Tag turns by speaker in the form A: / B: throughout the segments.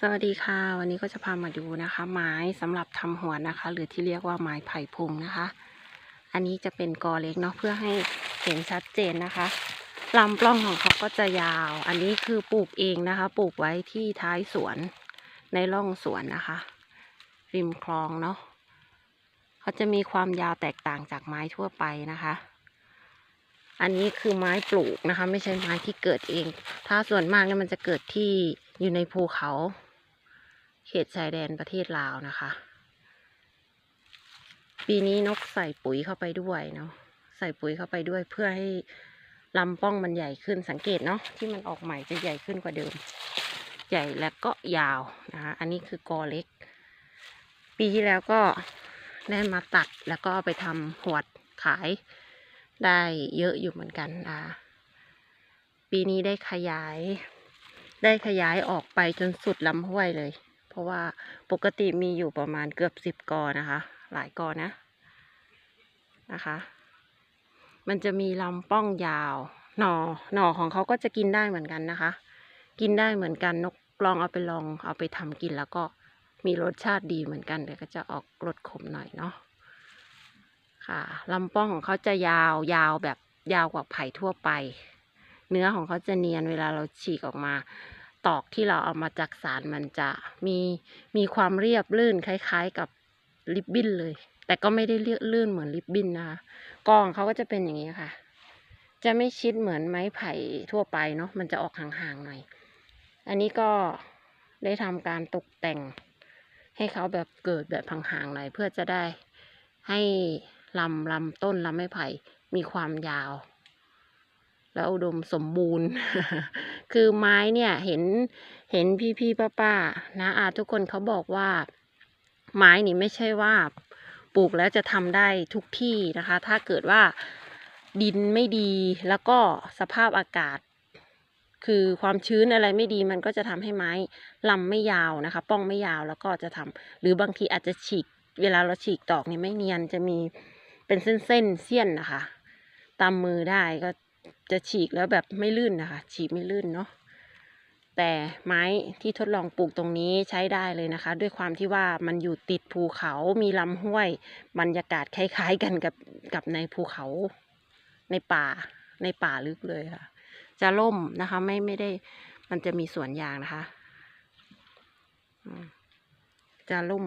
A: สวัสดีค่ะ วันนี้ก็จะพามาดูนะคะ ไม้สำหรับทำหัวนะคะ หรือที่เรียกว่าไม้ไผ่พุงนะคะ อันนี้จะเป็นกอเล็กเนาะเพื่อให้เห็นชัดเจนนะคะลำปล้องของเขาก็จะยาว อันนี้คือปลูกเองนะคะ ปลูกไว้ที่ท้ายสวนในร่องสวนนะคะ ริมคลองเนาะเขาจะมีความยาวแตกต่างจากไม้ทั่วไปนะคะอันนี้คือไม้ปลูกนะคะ ไม่ใช่ไม้ที่เกิดเอง ถ้าส่วนมากเนี่ยมันจะเกิดที่อยู่ในภูเขา เขตชายแดนประเทศลาวนะคะ ปีนี้นกใส่ปุ๋ยเข้าไปด้วยเนาะใส่ปุ๋ยเข้าไปด้วยเพื่อให้ลำป้องมันใหญ่ขึ้นสังเกตเนาะที่มันออกใหม่จะใหญ่ขึ้นกว่าเดิม ใหญ่และก็ยาวนะคะอันนี้คือกอเล็ก ปีที่แล้วก็ได้มาตัดแล้วก็เอาไปทำหวดขายได้เยอะอยู่เหมือนกันนะคะปีนี้ได้ขยาย ได้ขยายออกไปจนสุดลำห้วยเลย ราะว่าปกติมีอยู่ประมาณเกือบสิบกอนะคะ หลายกอนะนะคะ มันจะมีลำป้องยาว หน่อหน่อของเขาก็จะกินได้เหมือนกันนะคะ กินได้เหมือนกันนกลองเอาไปลองเอาไปทำกินแล้วก็มีรสชาติดีเหมือนกันแต่ก็จะออกรสขมหน่อยเนาะค่ะลำป้องของเขาจะยาวยาวแบบยาวกว่าไผ่ทั่วไป เนื้อของเขาจะเนียนเวลาเราฉีกออกมา ตอกที่เราเอามาจากสารมันจะมีมีความเรียบลื่นคล้าย ๆกับริบบิ้นเลย แต่ก็ไม่ได้เรียบลื่นเหมือนริบบิ้นนะคะกองเขาก็จะเป็นอย่างนี้ค่ะ จะไม่ชิดเหมือนไม้ไผ่ทั่วไปเนาะมันจะออกห่างๆหน่อย อันนี้ก็ได้ทำการตกแต่งให้เขาแบบเกิดแบบห่างๆหน่อยเพื่อจะได้ให้ลำลำต้นลำไม้ไผ่มีความยาว แล้วอุดมสมบูรณ์ คือไม้เนี่ยเห็นเห็นพี่พี่ป้าป้าๆนะอาทุกคนเขาบอกว่า ไม้นี่ไม่ใช่ว่าปลูกแล้วจะทำได้ทุกที่นะคะ ถ้าเกิดว่าดินไม่ดีแล้วก็สภาพอากาศ คือความชื้นอะไรไม่ดีมันก็จะทำให้ไม้ลำไม่ยาวนะคะ ป้องไม่ยาวแล้วก็จะทำหรือบางทีอาจจะฉีก เวลาเราฉีกตอกนี่ไม่เนียนจะมีเป็นเส้นเส้นเสี้ยนนะคะ ตามมือได้ก็ จะฉีกแล้วแบบไม่ลื่นนะคะ ฉีกไม่ลื่นเนาะแต่ไม้ที่ทดลองปลูกตรงนี้ใช้ได้เลยนะคะ ด้วยความที่ว่ามันอยู่ติดภูเขามีลำห้วย บรรยากาศคล้าย ๆกันกับกับในภูเขาในป่าในป่าลึกเลยค่ะ จะล่มนะคะ ไม่ไม่ได้มันจะมีสวนยางนะคะ จะล่ม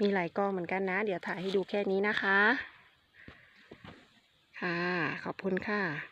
A: มีหลายกอเหมือนกันนะ เดี๋ยวถ่ายให้ดูแค่นี้นะคะ ค่ะ ขอบคุณค่ะ